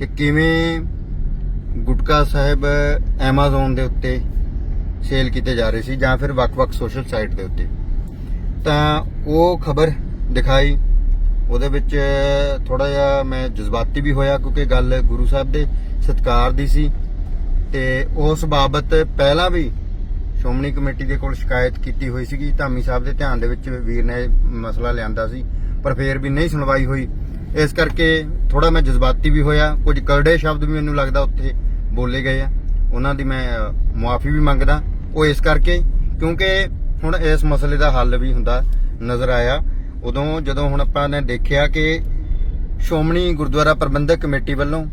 ਕਿ ਕਿਵੇਂ ਗੁਟਕਾ ਸਾਹਿਬ Amazon ਦੇ ਉੱਤੇ ਸੇਲ ਕੀਤੇ ਜਾ ਰਹੇ ਸੀ ਜਾਂ ਫਿਰ ਵੱਖ-ਵੱਖ ਸੋਸ਼ਲ ਸਾਈਟ ਦੇ ਉੱਤੇ। ਤਾਂ ਉਹ ਖਬਰ ਦਿਖਾਈ। ਉਹਦੇ ਵਿੱਚ ਥੋੜਾ ਜਿਹਾ ਮੈਂ ਜਜ਼ਬਾਤੀ ਵੀ ਹੋਇਆ ਕਿਉਂਕਿ ਗੱਲ ਗੁਰੂ ਸਾਹਿਬ ਦੇ ਸਤਕਾਰ ਦੀ ਸੀ ਤੇ ਉਸ ਬਾਬਤ ਪਹਿਲਾਂ ਵੀ ਸ਼੍ਰੋਮਣੀ ਕਮੇਟੀ ਦੇ ਕੋਲ ਸ਼ਿਕਾਇਤ ਕੀਤੀ ਹੋਈ ਸੀਗੀ। ਧਾਮੀ ਸਾਹਿਬ ਦੇ ਧਿਆਨ ਦੇ ਵਿੱਚ ਵੀਰ ਨੇ ਮਸਲਾ ਲਿਆਂਦਾ ਸੀ, ਪਰ ਫੇਰ ਵੀ ਨਹੀਂ ਸੁਣਵਾਈ ਹੋਈ। ਇਸ ਕਰਕੇ ਥੋੜਾ ਮੈਂ ਜਜ਼ਬਾਤੀ ਵੀ ਹੋਇਆ, ਕੁਝ ਕਰੜੇ ਸ਼ਬਦ ਵੀ ਮੈਨੂੰ ਲੱਗਦਾ ਉੱਥੇ ਬੋਲੇ ਗਏ ਆ। ਉਹਨਾਂ ਦੀ ਮੈਂ ਮੁਆਫੀ ਵੀ ਮੰਗਦਾ। ਉਹ ਇਸ ਕਰਕੇ, ਕਿਉਂਕਿ ਹੁਣ ਇਸ ਮਸਲੇ ਦਾ ਹੱਲ ਵੀ ਹੁੰਦਾ ਨਜ਼ਰ ਆਇਆ। ਉਦੋਂ ਜਦੋਂ ਹੁਣ ਆਪਾਂ ਨੇ ਦੇਖਿਆ ਕਿ ਸ਼੍ਰੋਮਣੀ ਗੁਰਦੁਆਰਾ ਪ੍ਰਬੰਧਕ ਕਮੇਟੀ ਵੱਲੋਂ,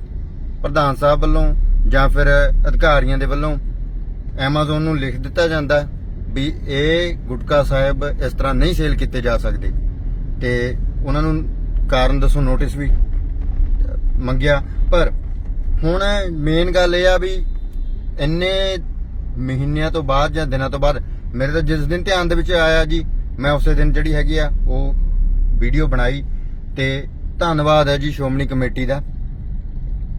ਪ੍ਰਧਾਨ ਸਾਹਿਬ ਵੱਲੋਂ ਜਾਂ ਫਿਰ ਅਧਿਕਾਰੀਆਂ ਦੇ ਵੱਲੋਂ Amazon ਨੂੰ ਲਿਖ ਦਿੱਤਾ ਜਾਂਦਾ ਵੀ ਇਹ ਗੁਟਕਾ ਸਾਹਿਬ ਇਸ ਤਰ੍ਹਾਂ ਨਹੀਂ ਸੇਲ ਕੀਤੇ ਜਾ ਸਕਦੇ। ਤੇ ਉਹਨਾਂ ਨੂੰ ਕਾਰਨ ਦੱਸੋ ਨੋਟਿਸ ਵੀ ਮੰਗਿਆ। ਪਰ ਹੁਣ ਮੇਨ ਗੱਲ ਇਹ ਆ ਵੀ ਇੰਨੇ ਮਹੀਨਿਆਂ ਤੋਂ ਬਾਅਦ ਜਾਂ ਦਿਨਾਂ ਤੋਂ ਬਾਅਦ ਮੇਰੇ ਤਾਂ ਜਿਸ ਦਿਨ ਧਿਆਨ ਦੇ ਵਿੱਚ ਆਇਆ ਜੀ, ਮੈਂ ਉਸੇ ਦਿਨ ਜਿਹੜੀ ਹੈਗੀ ਆ, ਉਹ ਵੀਡੀਓ ਬਣਾਈ ਤੇ ਧੰਨਵਾਦ ਹੈ ਜੀ ਸ਼੍ਰੋਮਣੀ ਕਮੇਟੀ ਦਾ।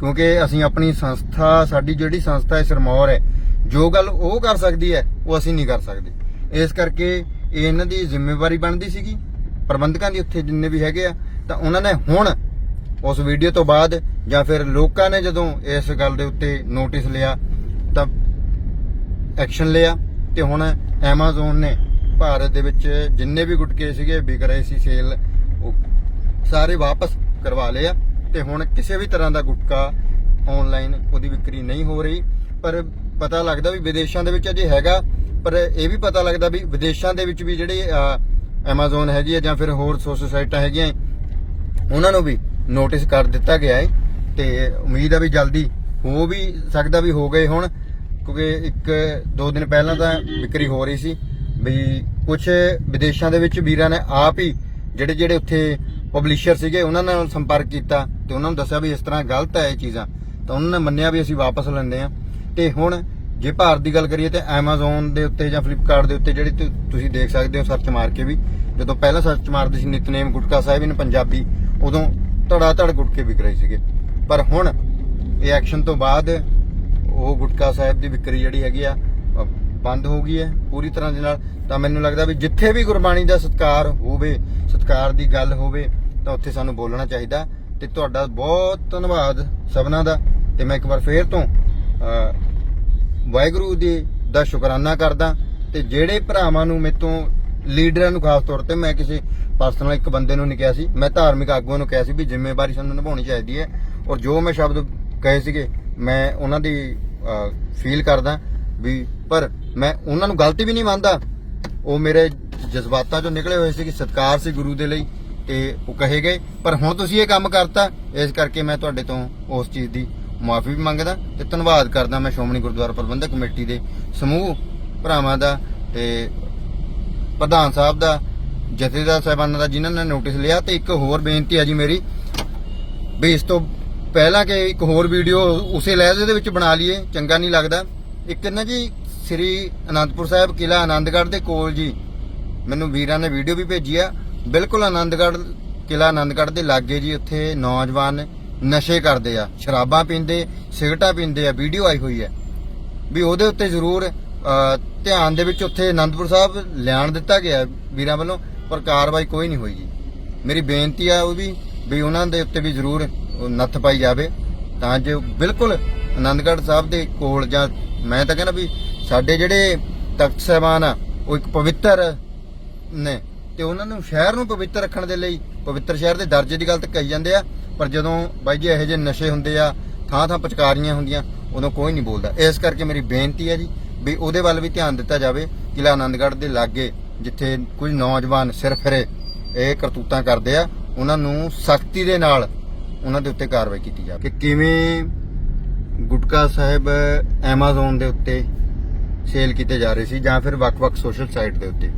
ਕਿਉਂਕਿ ਅਸੀਂ ਆਪਣੀ ਸੰਸਥਾ, ਸਾਡੀ ਜਿਹੜੀ ਸੰਸਥਾ ਹੈ ਸਰਮੌਰ ਹੈ, ਜੋ ਗੱਲ ਉਹ ਕਰ ਸਕਦੀ ਹੈ, ਉਹ ਅਸੀਂ ਨਹੀਂ ਕਰ ਸਕਦੇ। ਇਸ ਕਰਕੇ ਇਹ ਇਹਨਾਂ ਦੀ ਜ਼ਿੰਮੇਵਾਰੀ ਬਣਦੀ ਸੀਗੀ। ਪ੍ਰਬੰਧਕਾਂ ਦੀ ਉੱਥੇ ਜਿੰਨੇ ਵੀ ਹੈਗੇ ਆ ਤਾਂ ਉਹਨਾਂ ਨੇ ਹੁਣ ਉਸ ਵੀਡੀਓ ਤੋਂ ਬਾਅਦ ਜਾਂ ਫਿਰ ਲੋਕਾਂ ਨੇ ਜਦੋਂ ਇਸ ਗੱਲ ਦੇ ਉੱਤੇ ਨੋਟਿਸ ਲਿਆ, ਤਾਂ ਐਕਸ਼ਨ ਲਿਆ ਤੇ ਹੁਣ Amazon ਨੇ ਭਾਰਤ ਦੇ ਵਿੱਚ ਜਿੰਨੇ ਵੀ ਗੁਟਕੇ ਸੀਗੇ, ਵਿਕ ਰਹੇ ਸੀ ਸੇਲ ਉਹ ਸਾਰੇ ਵਾਪਸ ਕਰਵਾ ਲਏ ਆ। ਤੇ ਹੁਣ ਕਿਸੇ ਵੀ ਤਰ੍ਹਾਂ ਦਾ ਗੁਟਕਾ ਆਨਲਾਈਨ ਉਹਦੀ ਵਿਕਰੀ ਨਹੀਂ ਹੋ ਰਹੀ। ਪਰ ਪਤਾ ਲੱਗਦਾ ਵੀ ਵਿਦੇਸ਼ਾਂ ਦੇ ਵਿੱਚ ਅਜੇ ਹੈਗਾ, ਪਰ ਇਹ ਵੀ ਪਤਾ ਲੱਗਦਾ ਵੀ ਵਿਦੇਸ਼ਾਂ ਦੇ ਵਿੱਚ ਵੀ ਜਿਹੜੇ Amazon ਹੈਗੀ ਆ ਜਾਂ ਫਿਰ ਹੋਰ ਸੋਸ਼ਲ ਸਾਈਟਾਂ ਹੈਗੀਆਂ ਉਹਨਾਂ ਨੂੰ ਵੀ ਨੋਟਿਸ ਕਰ ਦਿੱਤਾ ਗਿਆ ਹੈ ਤੇ ਉਮੀਦ ਆ ਵੀ ਜਲਦੀ ਹੋ ਵੀ ਸਕਦਾ ਵੀ ਹੋ ਗਏ ਹੁਣ, ਕਿਉਂਕਿ ਇੱਕ ਦੋ ਦਿਨ ਪਹਿਲਾਂ ਤਾਂ ਵਿਕਰੀ ਹੋ ਰਹੀ ਸੀ, ਵੀ ਕੁਝ ਵਿਦੇਸ਼ਾਂ ਦੇ ਵਿੱਚ ਵੀਰਾਂ ਨੇ ਆਪ ਹੀ ਜਿਹੜੇ ਜਿਹੜੇ ਉੱਥੇ ਪਬਲਿਸ਼ਰ ਸੀਗੇ, ਉਹਨਾਂ ਨਾਲ ਸੰਪਰਕ ਕੀਤਾ, ਤੇ ਉਹਨਾਂ ਨੂੰ ਦੱਸਿਆ ਵੀ ਇਸ ਤਰ੍ਹਾਂ ਗਲਤ ਹੈ ਇਹ ਚੀਜ਼ਾਂ। ਤਾਂ ਉਹਨਾਂ ਨੇ ਮੰਨਿਆ ਵੀ ਅਸੀਂ ਵਾਪਸ ਲੈਂਦੇ ਆ ਤੇ ਹੁਣ ਜੇ ਭਾਰਤ ਦੀ ਗੱਲ ਕਰੀਏ ਤੇ Amazon ਦੇ ਉੱਤੇ ਜਾਂ Flipkart ਦੇ ਉੱਤੇ ਜਿਹੜੀ ਤੁਸੀਂ ਦੇਖ ਸਕਦੇ ਹੋ ਸਰਚ ਮਾਰ ਕੇ ਵੀ, ਜਦੋਂ ਪਹਿਲਾਂ ਸਰਚ ਮਾਰਦੇ ਸੀ ਨਿਤਨੇਮ ਗੁਟਕਾ ਸਾਹਿਬ ਇਨ ਪੰਜਾਬੀ ਉਦੋਂ ਧੜਾ ਧੜ ਗੁਟਕੇ ਵਿਕ ਰਹੇ ਸੀਗੇ। ਪਰ ਹੁਣ ਇਹ ਐਕਸ਼ਨ ਤੋਂ ਬਾਅਦ ਉਹ ਗੁਟਕਾ ਸਾਹਿਬ ਦੀ ਵਿਕਰੀ ਜਿਹੜੀ ਹੈਗੀ ਆ ਬੰਦ ਹੋ ਗਈ ਹੈ ਪੂਰੀ ਤਰ੍ਹਾਂ ਦੇ ਨਾਲ। ਤਾਂ ਮੈਨੂੰ ਲੱਗਦਾ ਵੀ ਜਿੱਥੇ ਵੀ ਗੁਰਬਾਣੀ ਦਾ ਸਤਕਾਰ ਹੋਵੇ, ਸਤਕਾਰ ਦੀ ਗੱਲ ਹੋਵੇ, ਤਾਂ ਉੱਥੇ ਸਾਨੂੰ ਬੋਲਣਾ ਚਾਹੀਦਾ ਤੇ ਤੁਹਾਡਾ ਬਹੁਤ ਧੰਨਵਾਦ ਸਭਨਾਂ ਦਾ। ਤੇ ਮੈਂ ਇੱਕ ਵਾਰ ਫੇਰ ਤੋਂ ਵਾਹਿਗੁਰੂ ਦੀ ਦਾ ਸ਼ੁਕਰਾਨਾ ਕਰਦਾ ਤੇ ਜਿਹੜੇ ਭਰਾਵਾਂ ਨੂੰ ਮੇਤੋਂ ਲੀਡਰਾਂ ਨੂੰ ਖਾਸ ਤੌਰ ਤੇ ਮੈਂ ਕਿਸੇ ਪਰਸਨਲ ਇੱਕ ਬੰਦੇ ਨੂੰ ਨਹੀਂ ਕਿਹਾ ਸੀ। ਮੈਂ ਧਾਰਮਿਕ ਆਗੂਆਂ ਨੂੰ ਕਿਹਾ ਸੀ ਵੀ ਜ਼ਿੰਮੇਵਾਰੀ ਸਾਨੂੰ ਨਿਭਾਉਣੀ ਚਾਹੀਦੀ ਹੈ ਔਰ ਜੋ ਮੈਂ ਸ਼ਬਦ ਕਹੇ ਸੀਗੇ, ਮੈਂ ਉਹਨਾਂ ਦੀ ਫੀਲ ਕਰਦਾ ਵੀ ਪਰ ਮੈਂ ਉਹਨਾਂ ਨੂੰ ਗਲਤੀ ਵੀ ਨਹੀਂ ਮੰਨਦਾ। ਉਹ ਮੇਰੇ ਜਜ਼ਬਾਤਾਂ ਚੋਂ ਨਿਕਲੇ ਹੋਏ ਸੀ ਕਿ ਸਤਕਾਰ ਸੀ ਗੁਰੂ ਦੇ ਲਈ ਤੇ ਉਹ ਕਹੇ ਗਏ, ਪਰ ਹੁਣ ਤੁਸੀਂ ਇਹ ਕੰਮ ਕਰਤਾ, ਇਸ ਕਰਕੇ ਮੈਂ ਤੁਹਾਡੇ ਤੋਂ ਉਸ ਚੀਜ਼ ਦੀ ਮਾਫੀ ਵੀ ਮੰਗਦਾ ਤੇ ਧੰਨਵਾਦ ਕਰਦਾ ਮੈਂ ਸ਼੍ਰੋਮਣੀ ਗੁਰਦੁਆਰਾ ਪ੍ਰਬੰਧਕ ਕਮੇਟੀ ਦੇ ਸਮੂਹ ਭਰਾਵਾਂ ਦਾ ਤੇ ਪ੍ਰਧਾਨ ਸਾਹਿਬ ਦਾ, ਜਥੇਦਾਰ ਸਾਹਿਬਾਨਾਂ ਦਾ ਜਿਨ੍ਹਾਂ ਨੇ ਨੋਟਿਸ ਲਿਆ ਤੇ ਇੱਕ ਹੋਰ ਬੇਨਤੀ ਹੈ ਜੀ ਮੇਰੀ ਵੀ ਇਸ ਤੋਂ ਪਹਿਲਾਂ ਕਿ ਇੱਕ ਹੋਰ ਵੀਡੀਓ ਉਸੇ ਲਹਿਜੇ ਦੇ ਵਿੱਚ ਬਣਾ ਲਈਏ, ਚੰਗਾ ਨਹੀਂ ਲੱਗਦਾ। ਇੱਕ ਨਾ ਜੀ ਸ੍ਰੀ ਅਨੰਦਪੁਰ ਸਾਹਿਬ ਕਿਲਾ ਆਨੰਦਗੜ੍ਹ ਦੇ ਕੋਲ ਜੀ, ਮੈਨੂੰ ਵੀਰਾਂ ਨੇ ਵੀਡੀਓ ਵੀ ਭੇਜੀ ਆ। ਬਿਲਕੁਲ ਆਨੰਦਗੜ੍ਹ ਕਿਲਾ ਆਨੰਦਗੜ੍ਹ ਦੇ ਲਾਗੇ ਜੀ, ਉੱਥੇ ਨੌਜਵਾਨ ਨਸ਼ੇ ਕਰਦੇ ਆ, ਸ਼ਰਾਬਾਂ ਪੀਂਦੇ, ਸਿਗਰਟਾਂ ਪੀਂਦੇ ਆ ਵੀਡੀਓ ਆਈ ਹੋਈ ਹੈ ਵੀ ਉਹਦੇ ਉੱਤੇ ਜ਼ਰੂਰ ਧਿਆਨ ਦੇ ਵਿੱਚ ਉੱਥੇ ਆਨੰਦਪੁਰ ਸਾਹਿਬ ਲਿਆਣ ਦਿੱਤਾ ਗਿਆ ਵੀਰਾਂ ਵੱਲੋਂ, ਪਰ ਕਾਰਵਾਈ ਕੋਈ ਨਹੀਂ ਹੋਈ ਜੀ। ਮੇਰੀ ਬੇਨਤੀ ਆ ਉਹ ਵੀ ਵੀ ਉਹਨਾਂ ਦੇ ਉੱਤੇ ਵੀ ਜ਼ਰੂਰ ਨੱਥ ਪਾਈ ਜਾਵੇ। ਤਾਂ ਜੋ ਬਿਲਕੁਲ ਆਨੰਦਗੜ੍ਹ ਸਾਹਿਬ ਦੇ ਕੋਲ ਜਾਂ ਮੈਂ ਤਾਂ ਕਹਿੰਦਾ ਵੀ ਸਾਡੇ ਜਿਹੜੇ ਤਖਤ ਸਾਹਿਬਾਨ ਆ, ਉਹ ਇੱਕ ਪਵਿੱਤਰ ਨੇ, ਤੇ ਉਹਨਾਂ ਨੂੰ ਸ਼ਹਿਰ ਨੂੰ ਪਵਿੱਤਰ ਰੱਖਣ ਦੇ ਲਈ, ਪਵਿੱਤਰ ਸ਼ਹਿਰ ਦੇ ਦਰਜੇ ਦੀ ਗੱਲ ਤਾਂ ਕਹੀ ਜਾਂਦੇ ਆ, ਪਰ ਜਦੋਂ ਬਾਈ ਜੀ ਇਹੋ ਜਿਹੇ ਨਸ਼ੇ ਹੁੰਦੇ ਆ ਥਾਂ ਥਾਂ ਪਚਕਾਰੀਆਂ ਹੁੰਦੀਆਂ, ਉਦੋਂ ਕੋਈ ਨਹੀਂ ਬੋਲਦਾ। ਇਸ ਕਰਕੇ ਮੇਰੀ ਬੇਨਤੀ ਹੈ ਜੀ ਵੀ ਉਹਦੇ ਵੱਲ ਵੀ ਧਿਆਨ ਦਿੱਤਾ ਜਾਵੇ ਕਿਲਾ ਆਨੰਦਗੜ੍ਹ ਦੇ ਲਾਗੇ, ਜਿੱਥੇ ਕੁਝ ਨੌਜਵਾਨ ਸਿਰ ਫਿਰੇ, ਇਹ ਕਰਤੂਤਾਂ ਕਰਦੇ ਆ, ਉਹਨਾਂ ਨੂੰ ਸਖਤੀ ਦੇ ਨਾਲ ਉਹਨਾਂ ਦੇ ਉੱਤੇ ਕਾਰਵਾਈ ਕੀਤੀ ਜਾਵੇ। ਕਿ ਕਿਵੇਂ ਗੁਟਕਾ ਸਾਹਿਬ, Amazon ਦੇ ਉੱਤੇ ਸੇਲ ਕੀਤੇ ਜਾ ਰਹੇ ਸੀ ਜਾਂ ਫਿਰ ਵੱਖ-ਵੱਖ ਸੋਸ਼ਲ ਸਾਈਟ ਦੇ ਉੱਤੇ।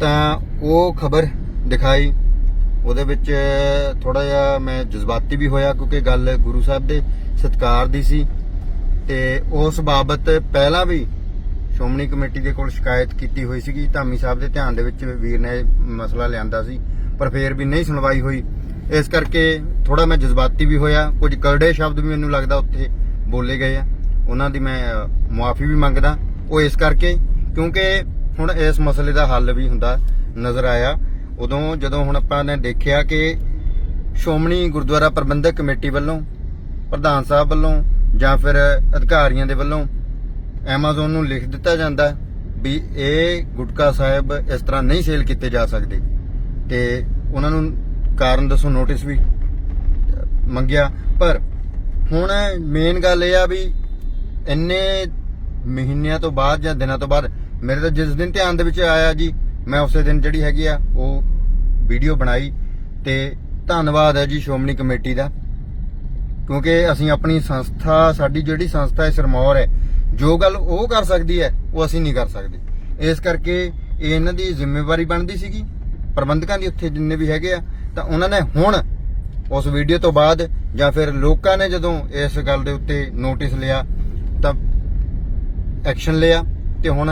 ਤਾਂ ਉਹ ਖਬਰ ਦਿਖਾਈ, ਉਹਦੇ ਵਿੱਚ ਥੋੜਾ ਜਿਹਾ ਮੈਂ ਜਜ਼ਬਾਤੀ ਵੀ ਹੋਇਆ, ਕਿਉਂਕਿ ਗੱਲ ਗੁਰੂ ਸਾਹਿਬ ਦੇ ਸਤਕਾਰ ਦੀ ਸੀ। ਤੇ ਉਸ ਬਾਬਤ ਪਹਿਲਾਂ ਵੀ ਸ਼੍ਰੋਮਣੀ ਕਮੇਟੀ ਦੇ ਕੋਲ ਸ਼ਿਕਾਇਤ ਕੀਤੀ ਹੋਈ ਸੀਗੀ। ਧਾਮੀ ਸਾਹਿਬ ਦੇ ਧਿਆਨ ਦੇ ਵਿੱਚ ਵੀਰ ਨੇ ਇਹ ਮਸਲਾ ਲਿਆਂਦਾ ਸੀ, ਪਰ ਫੇਰ ਵੀ ਨਹੀਂ ਸੁਣਵਾਈ ਹੋਈ। ਇਸ ਕਰਕੇ ਥੋੜਾ ਮੈਂ ਜਜ਼ਬਾਤੀ ਵੀ ਹੋਇਆ। ਕੁਝ ਕਰੜੇ ਸ਼ਬਦ ਵੀ ਮੈਨੂੰ ਲੱਗਦਾ ਉੱਥੇ ਬੋਲੇ ਗਏ ਆ। ਉਹਨਾਂ ਦੀ ਮੈਂ ਮੁਆਫੀ ਵੀ ਮੰਗਦਾ। ਉਹ ਇਸ ਕਰਕੇ, ਕਿਉਂਕਿ ਹੁਣ ਇਸ ਮਸਲੇ ਦਾ ਹੱਲ ਵੀ ਹੁੰਦਾ ਨਜ਼ਰ ਆਇਆ। ਉਦੋਂ ਜਦੋਂ ਹੁਣ ਆਪਾਂ ਨੇ ਦੇਖਿਆ ਕਿ ਸ਼੍ਰੋਮਣੀ ਗੁਰਦੁਆਰਾ ਪ੍ਰਬੰਧਕ ਕਮੇਟੀ ਵੱਲੋਂ, ਪ੍ਰਧਾਨ ਸਾਹਿਬ ਵੱਲੋਂ ਜਾਂ ਫਿਰ ਅਧਿਕਾਰੀਆਂ ਦੇ ਵੱਲੋਂ ਐਮਾਜ਼ੋਨ ਨੂੰ ਲਿਖ ਦਿੱਤਾ ਜਾਂਦਾ ਵੀ ਇਹ ਗੁਟਕਾ ਸਾਹਿਬ ਇਸ ਤਰ੍ਹਾਂ ਨਹੀਂ ਸੇਲ ਕੀਤੇ ਜਾ ਸਕਦੇ। ਤੇ ਉਹਨਾਂ ਨੂੰ ਕਾਰਨ ਦੱਸੋ ਨੋਟਿਸ ਵੀ ਮੰਗਿਆ। ਪਰ ਹੁਣ ਮੇਨ ਗੱਲ ਇਹ ਆ ਵੀ ਇੰਨੇ ਮਹੀਨਿਆਂ ਤੋਂ ਬਾਅਦ ਜਾਂ ਦਿਨਾਂ ਤੋਂ ਬਾਅਦ ਮੇਰੇ ਤਾਂ ਜਿਸ ਦਿਨ ਧਿਆਨ ਦੇ ਵਿੱਚ ਆਇਆ ਜੀ, ਮੈਂ ਉਸੇ ਦਿਨ ਜਿਹੜੀ ਹੈਗੀ ਆ, ਉਹ ਵੀਡੀਓ ਬਣਾਈ। ਤੇ ਧੰਨਵਾਦ ਹੈ ਜੀ ਸ਼੍ਰੋਮਣੀ ਕਮੇਟੀ ਦਾ। ਕਿਉਂਕਿ ਅਸੀਂ ਆਪਣੀ ਸੰਸਥਾ, ਸਾਡੀ ਜਿਹੜੀ ਸੰਸਥਾ ਹੈ ਸਰਮੌਰ ਹੈ, ਜੋ ਗੱਲ ਉਹ ਕਰ ਸਕਦੀ ਹੈ, ਉਹ ਅਸੀਂ ਨਹੀਂ ਕਰ ਸਕਦੇ। ਇਸ ਕਰਕੇ ਇਹਨਾਂ ਦੀ ਜ਼ਿੰਮੇਵਾਰੀ ਬਣਦੀ ਸੀਗੀ, ਪ੍ਰਬੰਧਕਾਂ ਦੀ ਉੱਥੇ ਜਿੰਨੇ ਵੀ ਹੈਗੇ ਆ, ਤਾਂ ਉਹਨਾਂ ਨੇ ਹੁਣ ਉਸ ਵੀਡੀਓ ਤੋਂ ਬਾਅਦ ਜਾਂ ਫਿਰ ਲੋਕਾਂ ਨੇ ਜਦੋਂ ਇਸ ਗੱਲ ਦੇ ਉੱਤੇ ਨੋਟਿਸ ਲਿਆ, ਤਾਂ ਐਕਸ਼ਨ ਲਿਆ, ਤੇ ਹੁਣ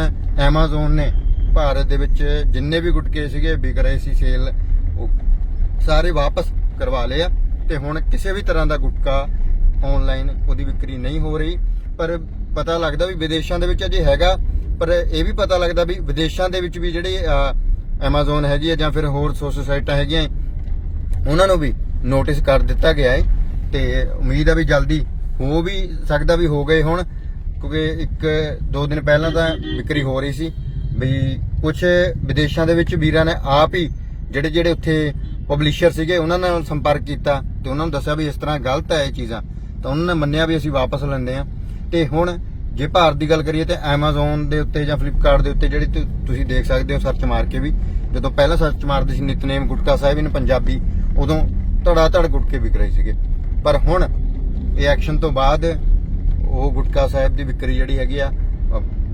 Amazon ਨੇ ਭਾਰਤ ਦੇ ਵਿੱਚ ਜਿੰਨੇ ਵੀ ਗੁਟਕੇ ਸੀਗੇ, ਵਿਕ ਰਹੇ ਸੀ ਸੇਲ ਉਹ ਸਾਰੇ ਵਾਪਸ ਕਰਵਾ ਲਏ ਆ। ਤੇ ਹੁਣ ਕਿਸੇ ਵੀ ਤਰ੍ਹਾਂ ਦਾ ਗੁਟਕਾ ਆਨਲਾਈਨ ਉਹਦੀ ਵਿਕਰੀ ਨਹੀਂ ਹੋ ਰਹੀ, ਪਰ ਪਤਾ ਲੱਗਦਾ ਵੀ ਵਿਦੇਸ਼ਾਂ ਦੇ ਵਿੱਚ ਅਜੇ ਹੈਗਾ, ਪਰ ਇਹ ਵੀ ਪਤਾ ਲੱਗਦਾ ਵੀ ਵਿਦੇਸ਼ਾਂ ਦੇ ਵਿੱਚ ਵੀ ਜਿਹੜੇ Amazon ਹੈਗੀ ਆ ਜਾਂ ਫਿਰ ਹੋਰ ਸੋਸ਼ਲ ਸਾਈਟਾਂ ਹੈਗੀਆਂ ਉਹਨਾਂ ਨੂੰ ਵੀ ਨੋਟਿਸ ਕਰ ਦਿੱਤਾ ਗਿਆ ਹੈ ਤੇ ਉਮੀਦ ਆ ਵੀ ਜਲਦੀ ਹੋ ਵੀ ਸਕਦਾ ਵੀ ਹੋ ਗਏ ਹੁਣ, ਕਿਉਂਕਿ ਇੱਕ ਦੋ ਦਿਨ ਪਹਿਲਾਂ ਤਾਂ ਵਿਕਰੀ ਹੋ ਰਹੀ ਸੀ, ਵੀ ਕੁਝ ਵਿਦੇਸ਼ਾਂ ਦੇ ਵਿੱਚ ਵੀਰਾਂ ਨੇ ਆਪ ਹੀ ਜਿਹੜੇ ਜਿਹੜੇ ਉੱਥੇ ਪਬਲਿਸ਼ਰ ਸੀਗੇ, ਉਹਨਾਂ ਨਾਲ ਸੰਪਰਕ ਕੀਤਾ ਤੇ ਉਹਨਾਂ ਨੂੰ ਦੱਸਿਆ ਵੀ ਇਸ ਤਰ੍ਹਾਂ ਗਲਤ ਹੈ ਇਹ ਚੀਜ਼ਾਂ। ਤਾਂ ਉਹਨਾਂ ਨੇ ਮੰਨਿਆ ਵੀ ਅਸੀਂ ਵਾਪਸ ਲੈਂਦੇ ਆ ਤੇ ਹੁਣ ਜੇ ਭਾਰਤ ਦੀ ਗੱਲ ਕਰੀਏ ਤੇ Amazon ਦੇ ਉੱਤੇ ਜਾਂ Flipkart ਦੇ ਉੱਤੇ ਜਿਹੜੀ ਤੁਸੀਂ ਦੇਖ ਸਕਦੇ ਹੋ ਸਰਚ ਮਾਰ ਕੇ ਵੀ, ਜਦੋਂ ਪਹਿਲਾਂ ਸਰਚ ਮਾਰਦੇ ਸੀ ਨਿਤਨੇਮ ਗੁਟਕਾ ਸਾਹਿਬ ਇਨ ਪੰਜਾਬੀ, ਉਦੋਂ ਧੜਾ ਧੜ ਗੁਟਕੇ ਵਿਕ ਰਹੇ ਸੀਗੇ। ਪਰ ਹੁਣ ਇਹ ਐਕਸ਼ਨ ਤੋਂ ਬਾਅਦ ਉਹ ਗੁਟਕਾ ਸਾਹਿਬ ਦੀ ਵਿਕਰੀ ਜਿਹੜੀ ਹੈਗੀ ਆ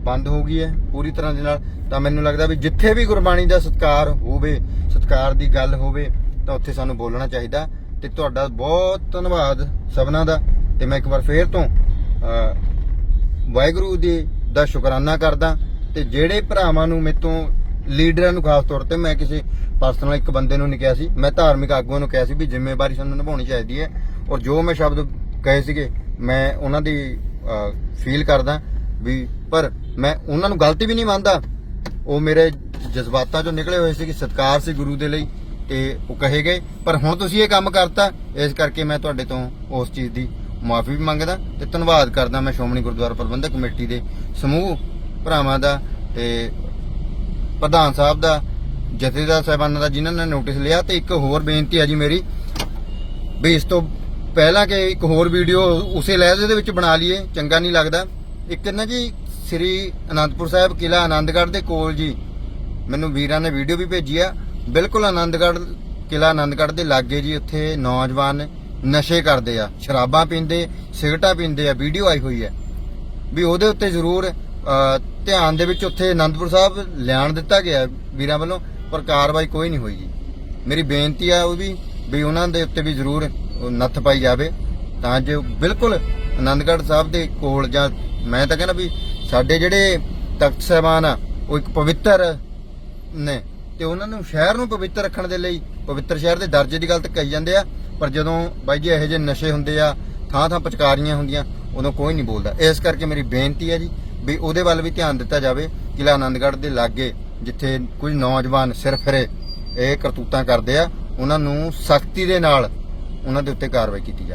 ਬੰਦ ਹੋ ਗਈ ਹੈ ਪੂਰੀ ਤਰ੍ਹਾਂ ਦੇ ਨਾਲ, ਤਾਂ ਮੈਨੂੰ ਲੱਗਦਾ ਵੀ ਜਿੱਥੇ ਵੀ ਗੁਰਬਾਣੀ ਦਾ ਸਤਿਕਾਰ ਹੋਵੇ, ਸਤਿਕਾਰ ਦੀ ਗੱਲ ਹੋਵੇ, ਤਾਂ ਉੱਥੇ ਸਾਨੂੰ ਬੋਲਣਾ ਚਾਹੀਦਾ। ਤੇ ਤੁਹਾਡਾ ਬਹੁਤ ਧੰਨਵਾਦ ਸਭਨਾਂ ਦਾ। ਤੇ ਮੈਂ ਇੱਕ ਵਾਰ ਫੇਰ ਤੋਂ ਵਾਹਿਗੁਰੂ ਦੀ ਦਾ ਸ਼ੁਕਰਾਨਾ ਕਰਦਾ। ਤੇ ਜਿਹੜੇ ਭਰਾਵਾਂ ਨੂੰ ਮੇਤੋਂ ਲੀਡਰਾਂ ਨੂੰ ਖਾਸ ਤੌਰ ਤੇ ਮੈਂ ਕਿਸੇ ਪਰਸਨਲ ਇੱਕ ਬੰਦੇ ਨੂੰ ਨਹੀਂ ਕਿਹਾ ਸੀ, ਮੈਂ ਧਾਰਮਿਕ ਆਗੂਆਂ ਨੂੰ ਕਿਹਾ ਸੀ ਵੀ ਜ਼ਿੰਮੇਵਾਰੀ ਸਾਨੂੰ ਨਿਭਾਉਣੀ ਚਾਹੀਦੀ ਹੈ। ਔਰ ਜੋ ਮੈਂ ਸ਼ਬਦ ਕਹੇ ਸੀਗੇ, ਮੈਂ ਉਹਨਾਂ ਦੀ ਫੀਲ ਕਰਦਾ ਵੀ ਪਰ ਮੈਂ ਉਹਨਾਂ ਨੂੰ ਗਲਤੀ ਵੀ ਨਹੀਂ ਮੰਨਦਾ। ਉਹ ਮੇਰੇ ਜਜ਼ਬਾਤਾਂ ਚੋਂ ਨਿਕਲੇ ਹੋਏ ਸੀ ਕਿ ਸਤਕਾਰ ਸੀ ਗੁਰੂ ਦੇ ਲਈ ਤੇ ਉਹ ਕਹੇ ਗਏ, ਪਰ ਹੁਣ ਤੁਸੀਂ ਇਹ ਕੰਮ ਕਰਤਾ, ਇਸ ਕਰਕੇ ਮੈਂ ਤੁਹਾਡੇ ਤੋਂ ਉਸ ਚੀਜ਼ ਦੀ ਮਾਫੀ ਵੀ ਮੰਗਦਾ ਤੇ ਧੰਨਵਾਦ ਕਰਦਾ ਮੈਂ ਸ਼੍ਰੋਮਣੀ ਗੁਰਦੁਆਰਾ ਪ੍ਰਬੰਧਕ ਕਮੇਟੀ ਦੇ ਸਮੂਹ ਭਰਾਵਾਂ ਦਾ ਤੇ ਪ੍ਰਧਾਨ ਸਾਹਿਬ ਦਾ, ਜਥੇਦਾਰ ਸਾਹਿਬਾਨਾਂ ਦਾ ਜਿਨ੍ਹਾਂ ਨੇ ਨੋਟਿਸ ਲਿਆ ਤੇ ਇੱਕ ਹੋਰ ਬੇਨਤੀ ਹੈ ਜੀ ਮੇਰੀ ਵੀ ਇਸ ਤੋਂ ਪਹਿਲਾਂ ਕਿ ਇੱਕ ਹੋਰ ਵੀਡੀਓ ਉਸੇ ਲਹਿਜੇ ਦੇ ਵਿੱਚ ਬਣਾ ਲਈਏ, ਚੰਗਾ ਨਹੀਂ ਲੱਗਦਾ। ਇੱਕ ਨਾ ਜੀ ਸ੍ਰੀ ਅਨੰਦਪੁਰ ਸਾਹਿਬ ਕਿਲਾ ਆਨੰਦਗੜ੍ਹ ਦੇ ਕੋਲ ਜੀ। ਮੈਨੂੰ ਵੀਰਾਂ ਨੇ ਵੀਡੀਓ ਵੀ ਭੇਜੀ ਆ। ਬਿਲਕੁਲ ਆਨੰਦਗੜ੍ਹ ਕਿਲਾ ਆਨੰਦਗੜ੍ਹ ਦੇ ਲਾਗੇ ਜੀ, ਉੱਥੇ ਨੌਜਵਾਨ ਨਸ਼ੇ ਕਰਦੇ ਆ। ਸ਼ਰਾਬਾਂ ਪੀਂਦੇ, ਸਿਗਰਟਾਂ ਪੀਂਦੇ ਆ। ਵੀਡੀਓ ਆਈ ਹੋਈ ਹੈ ਵੀ ਉਹਦੇ ਉੱਤੇ ਜ਼ਰੂਰ ਧਿਆਨ ਦੇ ਵਿੱਚ ਉੱਥੇ ਆਨੰਦਪੁਰ ਸਾਹਿਬ ਲਿਆਣ ਦਿੱਤਾ ਗਿਆ ਵੀਰਾਂ ਵੱਲੋਂ, ਪਰ ਕਾਰਵਾਈ ਕੋਈ ਨਹੀਂ ਹੋਈ ਜੀ। ਮੇਰੀ ਬੇਨਤੀ ਆ ਉਹ ਵੀ ਵੀ ਉਹਨਾਂ ਦੇ ਉੱਤੇ ਵੀ ਜ਼ਰੂਰ ਨੱਥ ਪਾਈ ਜਾਵੇ। ਤਾਂ ਜੋ ਬਿਲਕੁਲ ਆਨੰਦਗੜ੍ਹ ਸਾਹਿਬ ਦੇ ਕੋਲ ਜਾਂ ਮੈਂ ਤਾਂ ਕਹਿੰਦਾ ਵੀ ਸਾਡੇ ਜਿਹੜੇ ਤਖਤ ਸਾਹਿਬਾਨ ਆ, ਉਹ ਇੱਕ ਪਵਿੱਤਰ ਨੇ ਤੇ ਉਹਨਾਂ ਨੂੰ ਸ਼ਹਿਰ ਨੂੰ ਪਵਿੱਤਰ ਰੱਖਣ ਦੇ ਲਈ ਪਵਿੱਤਰ ਸ਼ਹਿਰ ਦੇ ਦਰਜੇ ਦੀ ਗੱਲ ਤਾਂ ਕਹੀ ਜਾਂਦੇ ਆ, ਪਰ ਜਦੋਂ ਬਾਈ ਜੀ ਇਹੋ ਜਿਹੇ ਨਸ਼ੇ ਹੁੰਦੇ ਆ ਥਾਂ ਥਾਂ ਪਚਕਾਰੀਆਂ ਹੁੰਦੀਆਂ, ਉਦੋਂ ਕੋਈ ਨਹੀਂ ਬੋਲਦਾ। ਇਸ ਕਰਕੇ ਮੇਰੀ ਬੇਨਤੀ ਹੈ ਜੀ ਵੀ ਉਹਦੇ ਵੱਲ ਵੀ ਧਿਆਨ ਦਿੱਤਾ ਜਾਵੇ ਕਿਲਾ ਆਨੰਦਗੜ੍ਹ ਦੇ ਲਾਗੇ, ਜਿੱਥੇ ਕੁਝ ਨੌਜਵਾਨ ਸਿਰ ਫਿਰੇ, ਇਹ ਕਰਤੂਤਾਂ ਕਰਦੇ ਆ, ਉਹਨਾਂ ਨੂੰ ਸਖਤੀ ਦੇ ਨਾਲ ਉਹਨਾਂ ਦੇ ਉੱਤੇ ਕਾਰਵਾਈ ਕੀਤੀ ਜਾਵੇ।